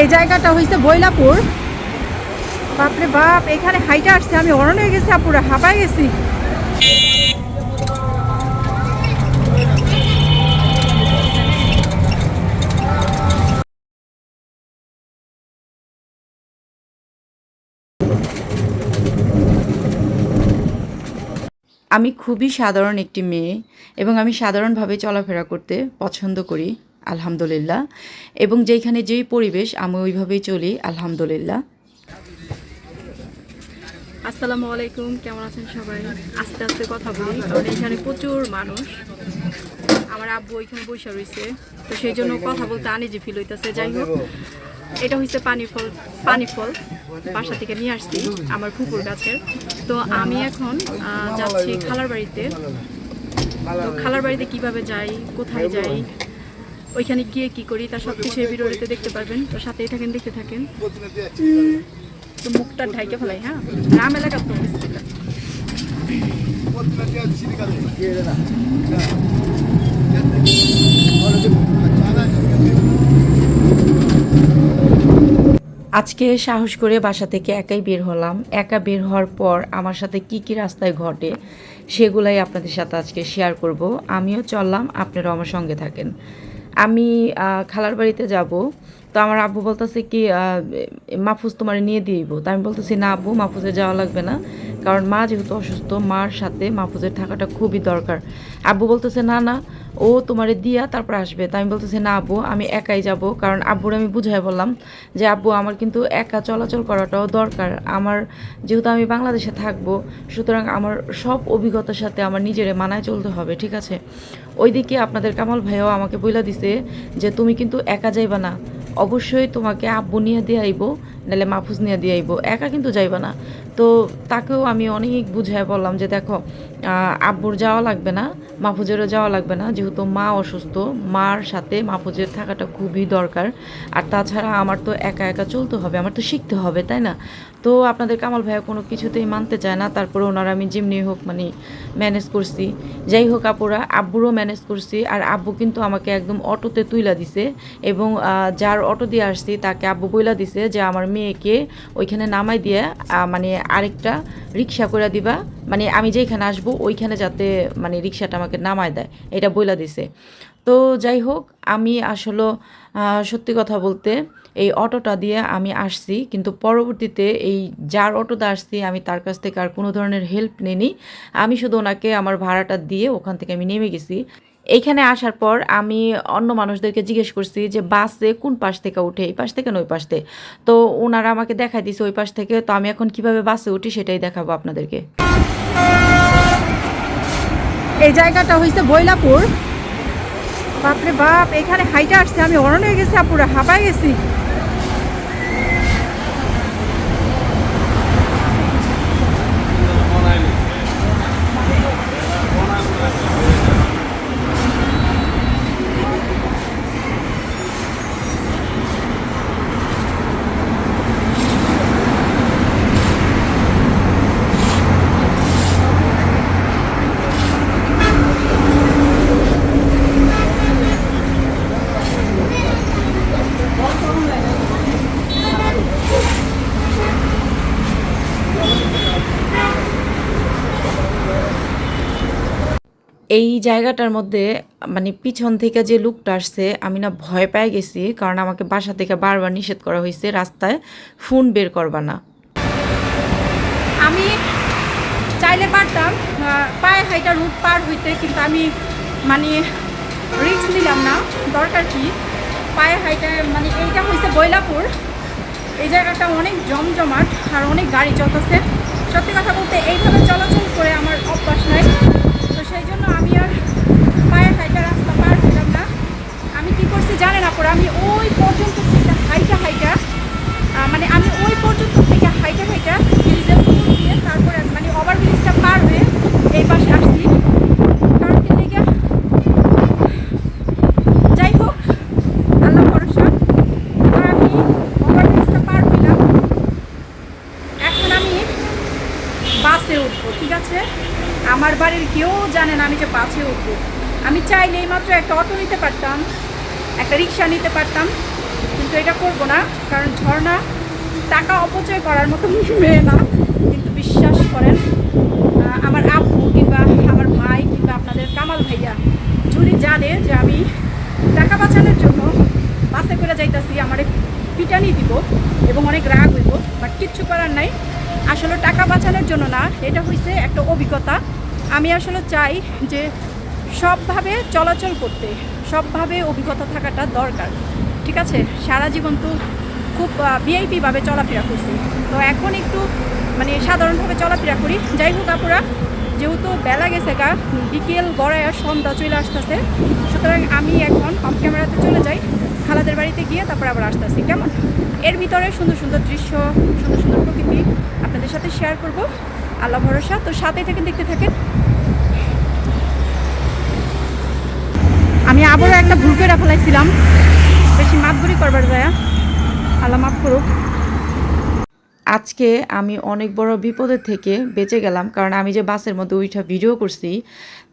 এই জায়গাটা হয়েছে বৈলাপুর। বাপরে বাপ, এখানে হাইটা আসছে, আমি অরণ হয়ে গেছি আপুরা হাঁপায় গেছি। আমি খুবই সাধারণ একটি মেয়ে এবং আমি সাধারণভাবে চলাফেরা করতে পছন্দ করি। আলহামদুলিল্লাহ। এবং যেখানে যেই পরিবেশ, আমি ওইভাবেই চলি, আলহামদুলিল্লাহ। আসসালামু আলাইকুম, কেমন আছেন সবাই? আস্তে আস্তে কথা বলি, কারণ এখানে প্রচুর মানুষ। আমার আব্বু ওইখানে বসে রয়েছে, তো সেই জন্য কথা বলতে আনি যে ফিল হইতেছে। যাই হোক, এটা হচ্ছে পানি ফল পানি ফল বাসা থেকে নিয়ে আসছি, আমার পুকুর গাছের। তো আমি এখন যাচ্ছি খালার বাড়িতে। তো খালার বাড়িতে কীভাবে যাই, কোথায় যাই ওইখানে গিয়ে কি করি, তার সব কিছু এই দেখতে পারবেন। তো সাথেই থাকেন, দেখতে থাকেন। তো মুখটা ঢাইকে ফেলাই হ্যাঁ? গ্রাম এলাকার তো আজকে সাহস করে বাসা থেকে একাই বের হলাম। একা বের হওয়ার পর আমার সাথে কি কি রাস্তায় ঘটে, সেগুলাই আপনাদের সাথে আজকে শেয়ার করব। আমিও চললাম, আপনারাও আমার সঙ্গে থাকেন। আমি খালার বাড়িতে যাব। তো আমার আব্বু বলতেছে কি মাহফুজ তোমার নিয়ে দিইব তো আমি বলতেছি, না আব্বু, মাহফুজের যাওয়া লাগবে না। কারণ মা যেহেতু অসুস্থ, মার সাথে মাহফুজের থাকাটা খুবই দরকার। আব্বু বলতেছে, না না, ও তোমারে দিয়া তারপর আসবে। তো আমি বলতেছি, না আব্বু, আমি একাই যাব। কারণ আব্বুর আমি বুঝাই বললাম যে, আব্বু, আমার কিন্তু একা চলাচল করাটাও দরকার। আমার যেহেতু আমি বাংলাদেশে থাকব, সুতরাং আমার সব অভিজ্ঞতার সাথে আমার নিজেরে মানায় চলতে হবে, ঠিক আছে? ওইদিকে আপনাদের কামাল ভাইও আমাকে বইলা দিছে যে, তুমি কিন্তু একা যাইবা না। অবশ্যই তোমাকে আব্বু নিয়ে দিয়ে আইবো। নাহলে মাহফুজ নিয়ে দিয়ে আইবো। একা কিন্তু যাইবা না। তো তাকেও আমি অনেক বুঝায় বললাম যে, দেখো আব্বুর যাওয়া লাগবে না, মাহফুজেরও যাওয়া লাগবে না। যেহেতু মা অসুস্থ, মার সাথে মাহফুজের থাকাটা খুবই দরকার। আর তাছাড়া আমার তো একা একা চলতে হবে, আমার তো শিখতে হবে, তাই না? তো আপনাদের কামাল ভাইয়া কোনো কিছুতেই মানতে চায় না। তারপরে ওনারা আমি যেমনি হোক মানে ম্যানেজ করছি। যাই হোক আপুরা, আব্বুরও ম্যানেজ করছি। আর আব্বু কিন্তু আমাকে একদম অটোতে তুইলা দিছে এবং যার অটো দিয়ে আসছি, তাকে আব্বু বইলা দিছে যে, আমার মেয়েকে ওইখানে নামাই দিয়ে মানে আরেকটা রিক্সা করে দিবা। মানে আমি যেখানে আসব, ওইখানে যাতে মানে রিক্সাটা আমাকে নামায় দেয়। এটা বইলা দিছে। তো যাই হোক, আমি আসলে সত্যি কথা বলতে এই অটোটা দিয়ে আমি আসছি, কিন্তু পরবর্তীতে এই যার অটোতে আসছি, আমি তার কাছ থেকে আর কোনো ধরনের হেল্প নিইনি। আমি শুধু ওনাকে আমার ভাড়াটা দিয়ে ওখান থেকে আমি নেমে গেছি। এইখানে আসার পর আমি অন্য মানুষদেরকে জিজ্ঞেস করছি যে, বাসে কোন পাশ থেকে উঠে? এই পাশ থেকে ওই পাশ থেকে তো ওনারা আমাকে দেখাই দিছে ওই পাশ থেকে, তো আমি এখন কীভাবে বাসে উঠি সেটাই দেখাবো আপনাদেরকে। এই জায়গাটা হয়েছে বৈলাপুর। বাপরে বাপ, এখানে হাইটা আসছে আমি অরণ হয়ে গেছি আপুরা হাঁপায় গেছি। এই জায়গাটার মধ্যে মানে পিছন থেকে যে লুকটা আসছে, আমি না ভয় পেয়ে গেছি, কারণ আমাকে বাসা থেকে বারবার নিষেধ করা হয়েছে, রাস্তায় ফোন বের করবা না। আমি চাইলে পারতাম পায়ে হাইটা রুট পার হইতে, কিন্তু আমি মানে রিস্ক নিলাম না, দরকার কি? পায়ে হাইটা মানে এইটা হয়েছে বৈলাপুর। এই জায়গাটা অনেক জমজমাট, আর অনেক গাড়ি চলতেছে। সত্যি কথা বলতে, এইভাবে চলাচল করে আমার অভ্যাস নাই তো সেই জন্য আমি আর পায়ে হাইটা রাস্তা পার হইলাম না আমি কি করছি জানেন আপুরা, আমি ওই পর্যন্ত থেকে হাইটা হাইটা মানে আমি ওই পর্যন্ত থেকে হাইটা হাইটা দিয়ে তারপরে মানে ওভার ব্রিজটা পার হয়ে এই পাশে আসছি। কারণ যাই হোক, আল্লাহ আমি ওভার পার এখন আমি বাসে উঠবো, ঠিক আছে? আমার বাড়ির কেউ জানে না আমি যে বাসে উঠবো। আমি চাইলে মাত্র একটা অটো নিতে পারতাম। একটা রিক্সা নিতে পারতাম, কিন্তু এটা করব না, কারণ ঝর্ণা টাকা অপচয় করার মতো মেয়ে না, কিন্তু বিশ্বাস করেন আমার আব্বু কিংবা আমার ভাই কিংবা আপনাদের কামাল ভাইয়া, যদি জানে যে আমি টাকা বাঁচানোর জন্য বাসে করে যাইতাছি, আমার পিটানি দিব এবং অনেক রাগ হইব বাট কিচ্ছু করার নাই। আসলে টাকা বাঁচানোর জন্য না, এটা হইছে একটা অভিজ্ঞতা। আমি আসলে চাই যে সবভাবে চলাচল করতে, সবভাবে অভিজ্ঞতা থাকাটা দরকার, ঠিক আছে? সারা জীবন তো খুব ভিআইপিভাবে চলাফেরা করছি। তো এখন একটু মানে সাধারণভাবে চলাফেরা করি। যাই হোক আপুরা, যেহেতু বেলা গেছে গা, বিকেল গড়ায় সন্ধ্যা চলে আসতেছে, সুতরাং আমি এখন অফ ক্যামেরাতে চলে যাই, খালাদের বাড়িতে গিয়ে তারপর আবার আসতেছি, কেমন? এর ভিতরে সুন্দর সুন্দর দৃশ্য, সুন্দর সুন্দর প্রকৃতি আপনাদের সাথে শেয়ার করব। আল্লাহ ভরসা। তো সাথে থেকে দেখতে থাকেন আমি আবারও একটা ভুল করে ফেলাইছিলাম। বেশি মাতবুরি করবার যায়। আল্লাহ মাফ করুক। আজকে আমি অনেক বড় বিপদের থেকে বেঁচে গেলাম, কারণ আমি যে বাসের মধ্যে ওইটা ভিডিও করছি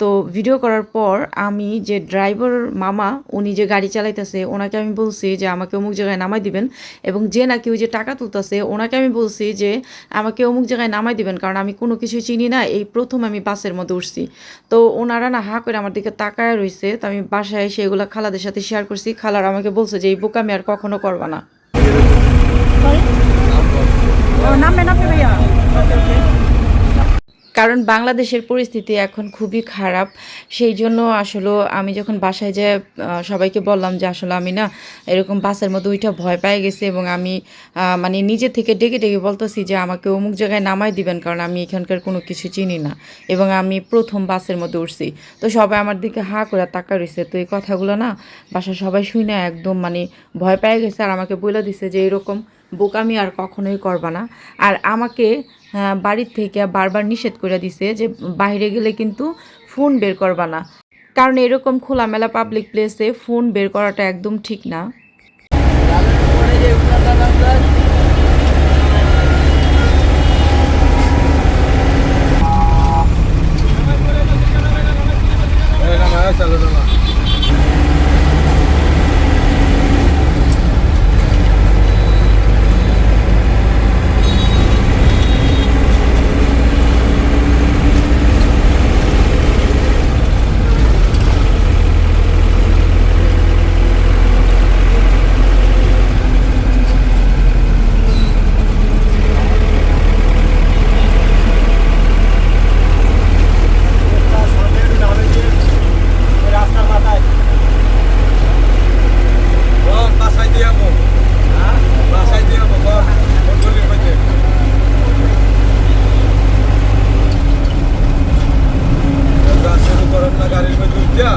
তো ভিডিও করার পর আমি যে ড্রাইভার মামা উনি যে গাড়ি চালাইতেছে ওনাকে আমি বলছি যে আমাকে অমুক জায়গায় নামাই দিবেন এবং যে নাকি ওই যে টাকা তুলতেছে ওনাকে আমি বলছি যে আমাকে অমুক জায়গায় নামাই দিবেন কারণ আমি কোনো কিছু চিনি না এই প্রথম আমি বাসের মধ্যে উঠছি। তো ওনারা না হা করে আমার দিকে তাকায় রয়েছে তো আমি বাসায় এসে এগুলো খালাদের সাথে শেয়ার করছি খালার আমাকে বলছে যে এই বোকামি আর কখনো করবা না। নামবে নামবে ভাইয়া। কারণ বাংলাদেশের পরিস্থিতি এখন খুবই খারাপ। সেই জন্য আসলে আমি যখন বাসায় যে সবাইকে বললাম যে আসলে আমি না এরকম বাসের মধ্যে ওইটা ভয় পেয়ে গেছি এবং আমি মানে নিজে থেকে ডেকে ডেকে বলতেছি যে আমাকে অমুক জায়গায় নামাই দিবেন কারণ আমি এখানকার কোনো কিছু চিনি না এবং আমি প্রথম বাসের মধ্যে উঠছি। তো সবাই আমার দিকে হা করে তাকা রয়েছে তো এই কথাগুলো না বাসায় সবাই শুনে একদম মানে ভয় পেয়ে গেছে আর আমাকে বলে দিছে যে এরকম বোকামি আর কখনোই করবা না। আর আমাকে বাড়ির থেকে বারবার নিষেধ করে দিছে যে বাইরে গেলে কিন্তু ফোন বের করবা না। কারণ এরকম খোলামেলা পাবলিক প্লেসে ফোন বের করাটা একদম ঠিক না রাস্তার মাথায় বাসায় দিয়ে যাব বাসায় দিয়ে যাব বল গলির মধ্যে শুরু করেন না গাড়ির মধ্যে উঠিয়া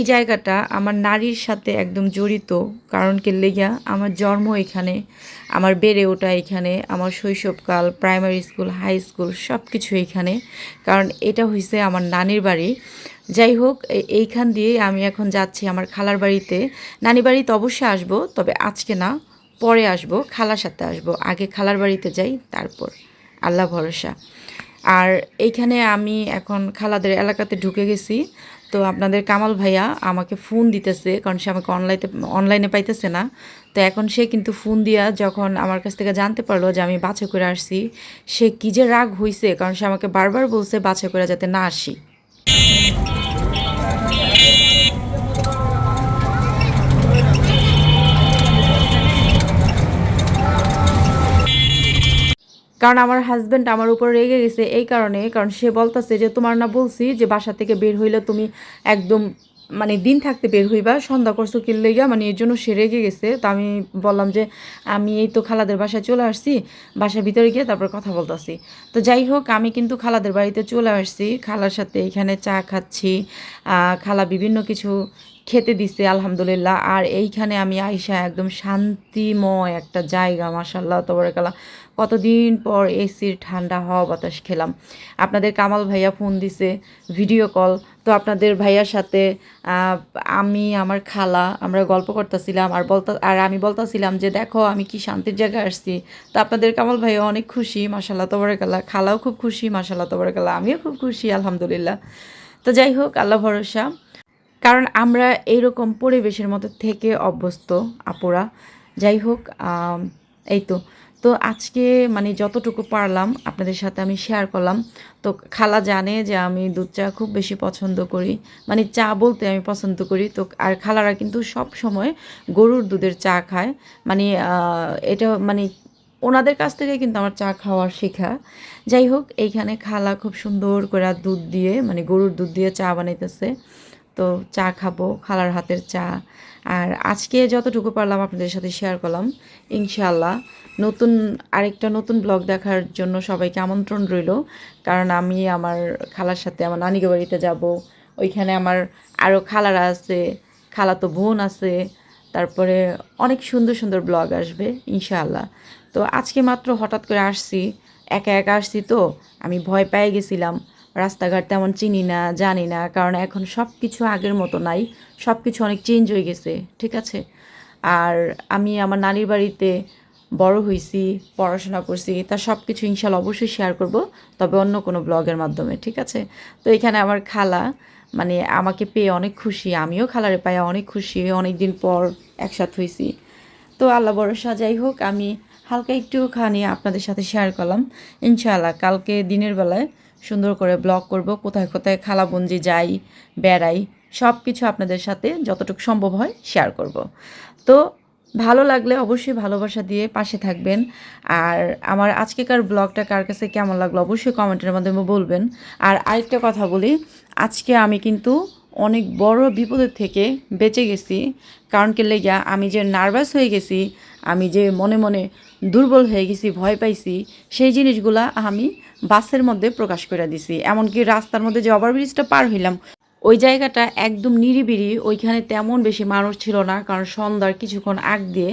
এই জায়গাটা আমার নারীর সাথে একদম জড়িত, কারণ কি লেগিয়া আমার জন্ম এখানে, আমার বেড়ে ওঠা এখানে, আমার শৈশবকাল প্রাইমারি স্কুল হাই স্কুল সব কিছু এখানে। কারণ এটা হয়েছে আমার নানির বাড়ি। যাই হোক এইখান দিয়ে আমি এখন যাচ্ছি আমার খালার বাড়িতে। নানি বাড়িতে অবশ্যই আসব, তবে আজকে না, পরে আসব, খালার সাথে আসব। আগে খালার বাড়িতে যাই, তারপর। আল্লাহ ভরসা। আর এইখানে আমি এখন খালাদের এলাকাতে ঢুকে গেছি। তো আপনাদের কামাল ভাইয়া আমাকে ফোন দিতেছে, কারণ সে আমাকে অনলাইনে অনলাইনে পাইতেছে না। তো এখন সে কিন্তু ফোন দিয়া যখন আমার কাছ থেকে জানতে পারল যে আমি বাছা করে আসছি, সে কী যে রাগ হইছে, কারণ সে আমাকে বারবার বলছে বাছা করে যাতে না আসি। কারণ আমার হাজব্যান্ড আমার উপর রেগে গেছে এই কারণে, কারণ সে বলতেছে যে, তোমার না বলছি যে, বাসা থেকে বের হইলে তুমি একদম মানে দিন থাকতে বের হইবা, সন্ধ্যা করছ লেগা মানে এর জন্য সে রেগে গেছে। তো আমি বললাম যে, আমি এই তো খালাদের বাসায় চলে আসছি, বাসার ভিতরে গিয়ে তারপর কথা বলতেছি। তো যাই হোক, আমি কিন্তু খালাদের বাড়িতে চলে আসছি। খালার সাথে এখানে চা খাচ্ছি খালা বিভিন্ন কিছু খেতে দিছে, আলহামদুলিল্লাহ। আর এইখানে আমি আইসা একদম শান্তিময় একটা জায়গা মাসাল্লাহ তবরকালা কতদিন পর এসির ঠান্ডা হাওয়া বাতাস খেলাম। আপনাদের কামাল ভাইয়া ফোন দিছে ভিডিও কল তো আপনাদের ভাইয়ার সাথে আমি, আমার খালা, আমরা গল্প করতেছিলাম, আর বলতা, আর আমি বলতাছিলাম যে, দেখো, আমি কি শান্তির জায়গায় আসছি? তো আপনাদের কামাল ভাইয়া অনেক খুশি মাসাল্লাহ তবরকাল্লাহ। খালাও খুব খুশি মাসাল্লাহ তবরকাল্লাহ। আমিও খুব খুশি, আলহামদুলিল্লাহ। তো যাই হোক, আল্লাহ ভরসা। কারণ আমরা এইরকম পরিবেশের মতো থেকে অভ্যস্ত, আপুরা। যাই হোক এই তো। তো আজকে মানে যতটুকু পারলাম আপনাদের সাথে আমি শেয়ার করলাম। তো খালা জানে যে আমি দুধ চা খুব বেশি পছন্দ করি। মানে চা বলতে আমি পছন্দ করি। তো আর খালারা কিন্তু সব সময় গরুর দুধের চা খায়। মানে এটা মানে ওনাদের কাছ থেকে কিন্তু আমার চা খাওয়ার শেখা। যাই হোক, এইখানে খালা খুব সুন্দর করে দুধ দিয়ে মানে গরুর দুধ দিয়ে চা বানাইতেছে। তো চা খাব, খালার হাতের চা। আর আজকে যতটুকু পারলাম আপনাদের সাথে শেয়ার করলাম ইনশাল্লাহ নতুন, আরেকটা নতুন ব্লগ দেখার জন্য সবাইকে আমন্ত্রণ রইল। কারণ আমি আমার খালার সাথে আমার নানিকে বাড়িতে যাব। ওইখানে আমার আরও খালারা আছে, খালাতো বোন আছে। তারপরে অনেক সুন্দর সুন্দর ব্লগ আসবে, ইনশাআল্লাহ। তো আজকে মাত্র হঠাৎ করে আসছি, একা একা আসছি তো, আমি ভয় পেয়ে গেছিলাম। রাস্তাঘাট তেমন চিনি না, জানি না, কারণ এখন সব কিছু আগের মতো নাই সব কিছু অনেক চেঞ্জ হয়ে গেছে, ঠিক আছে? আর আমি আমার নানির বাড়িতে বড় হয়েছি পড়াশোনা করছি তার সব কিছু ইনশাল্লাহ অবশ্যই শেয়ার করব, তবে অন্য কোনো ব্লগের মাধ্যমে, ঠিক আছে? তো এখানে আমার খালা মানে আমাকে পেয়ে অনেক খুশি, আমিও খালারে পায়ে অনেক খুশি অনেক দিন পর একসাথে হয়েছি তো আল্লাহ ভরসা, যাই হোক, আমি হালকা একটু খানি আপনাদের সাথে শেয়ার করলাম। ইনশাআল্লাহ কালকে দিনের বেলায় সুন্দর করে ব্লগ করব, কোথায় কোথায় খালাবঞ্জি যাই, বেড়াই সব কিছু আপনাদের সাথে যতটুকু সম্ভব হয় শেয়ার করব। তো ভালো লাগলে অবশ্যই ভালোবাসা দিয়ে পাশে থাকবেন। আর আমার আজকেকার ব্লগটা কার কাছে কেমন লাগল অবশ্যই কমেন্টের মাধ্যমে বলবেন। আর আরেকটা কথা বলি, আজকে আমি কিন্তু অনেক বড় বিপদের থেকে বেঁচে গেছি। কারণ কি লেগা আমি যে নার্ভাস হয়ে গেছি, আমি যে মনে মনে দুর্বল হয়ে গেছি, ভয় পাইছি, সেই জিনিসগুলা আমি বাসের মধ্যে প্রকাশ করে দিছি। এমনকি রাস্তার মধ্যে যে ওভারব্রিজটা পার হইলাম, ওই জায়গাটা একদম নিরিবিরি ওইখানে তেমন বেশি মানুষ ছিল না, কারণ সন্ধ্যার কিছুক্ষণ আগ দিয়ে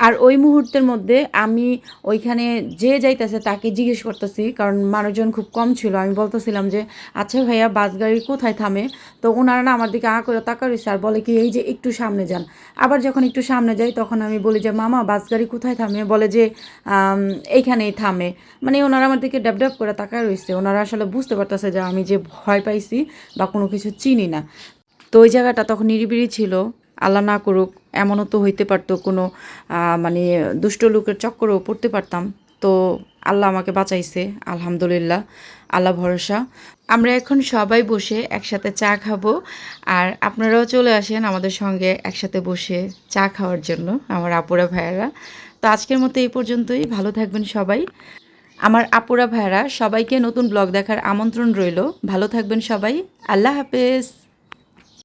আর ওই মুহূর্তের মধ্যে আমি ওইখানে যে যাইতেছে তাকে জিজ্ঞেস করতেছি, কারণ মানুষজন খুব কম ছিল। আমি বলতেছিলাম যে আচ্ছা ভাইয়া বাস গাড়ি কোথায় থামে? তো ওনারা না আমার দিকে আঁ করে তাকা রয়েছে আর বলে কি, এই যে একটু সামনে যান। আবার যখন একটু সামনে যাই, তখন আমি বলি যে, মামা বাস গাড়ি কোথায় থামে? বলে যে এইখানেই থামে। মানে ওনারা আমার দিকে ড্যাব ড্যাব করে তাকায় রয়েছে। ওনারা আসলে বুঝতে পারতেছে যে, আমি যে ভয় পাইছি বা কোনো কিছু চিনি না। তো ওই জায়গাটা তখন নিরিবিলি ছিল। আল্লাহ না করুক, এমনও তো হইতে পারতো, কোনো মানে দুষ্ট লোকের চক্করেও পড়তে পারতাম। তো আল্লাহ আমাকে বাঁচাইছে, আলহামদুলিল্লাহ, আল্লাহ ভরসা। আমরা এখন সবাই বসে একসাথে চা খাব, আর আপনারাও চলে আসেন আমাদের সঙ্গে একসাথে বসে চা খাওয়ার জন্য, আমার আপুরা ভাইয়েরা। তো আজকের মতো এই পর্যন্তই, ভালো থাকবেন সবাই। আমার আপুরা ভাইয়েরা, সবাইকে নতুন ব্লগ দেখার আমন্ত্রণ রইল। ভালো থাকবেন সবাই, আল্লাহ হাফেজ।